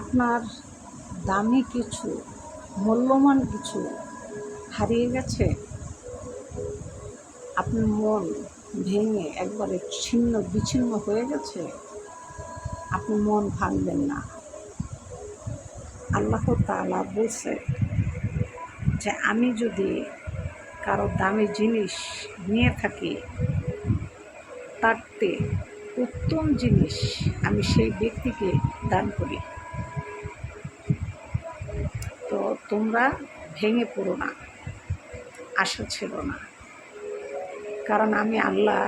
আপনার দামি কিছু, মূল্যবান কিছু হারিয়ে গেছে? আপনার মন ভেঙে একবারে ছিন্ন, বিচ্ছিন্ন হয়ে গেছে? আপনি মন ভাঙবেন না। আল্লাহ তালা বলছে যে, আমি যদি কারও দামি জিনিস নিয়ে থাকি তারতে উত্তম জিনিস আমি সেই ব্যক্তিকে দান করি। তোমরা ভেঙে পড়ো না, আশা ছিল না। কারণ আমি আল্লাহ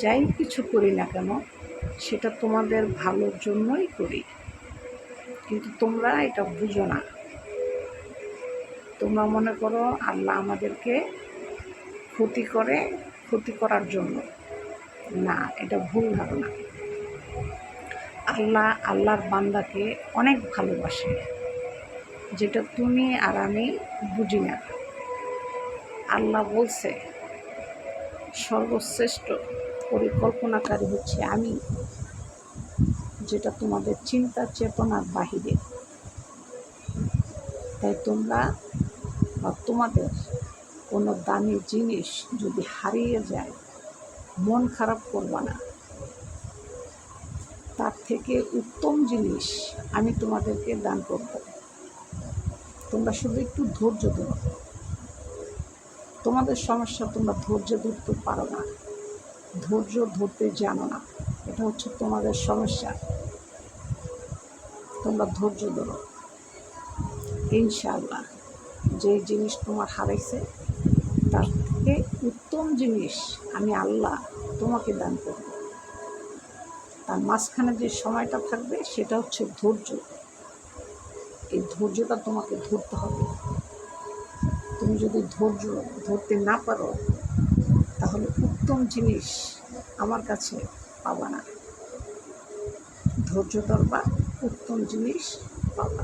যাই কিছু করি না কেন, সেটা তোমাদের ভালোর জন্যই করি। কিন্তু তোমরা এটা বুঝো না। তোমরা মনে করো আল্লাহ আমাদেরকে ক্ষতি করে, ক্ষতি করার জন্য। না, এটা ভুল ধারণা। আল্লাহ আল্লাহর বান্দাকে অনেক ভালোবাসে। যেটা তুমি আর আমি বুঝি না। আল্লাহ বলছে, সর্বশ্রেষ্ঠ পরিকল্পনাকারী হচ্ছে আমি, যেটা তোমাদের চিন্তা চেতনার বাহিরে। তাই তোমরা বা তোমাদের কোনো দামি জিনিস যদি হারিয়ে যায়, মন খারাপ করবা না। তার থেকে উত্তম জিনিস আমি তোমাদেরকে দান করব। তোমরা শুধু একটু ধৈর্য ধরো। তোমাদের সমস্যা তোমরা ধৈর্য ধরতে পারো না। ধৈর্য ধরতে জানো না। এটা হচ্ছে তোমাদের সমস্যা। তোমরা ধৈর্য ধরো। ইনশাআল্লাহ। যে জিনিস তোমার হারাইছে, তার থেকে উত্তম জিনিস আমি আল্লাহ তোমাকে দান করব। তার মাঝখানে যে সময়টা থাকবে, সেটা হচ্ছে ধৈর্য। এই ধৈর্যটা তোমাকে ধরতে হবে। তুমি যদি ধৈর্য ধরতে না পারো, তাহলে উত্তম জিনিস আমার কাছে পাবা না। ধৈর্য ধরবা, উত্তম জিনিস পাবা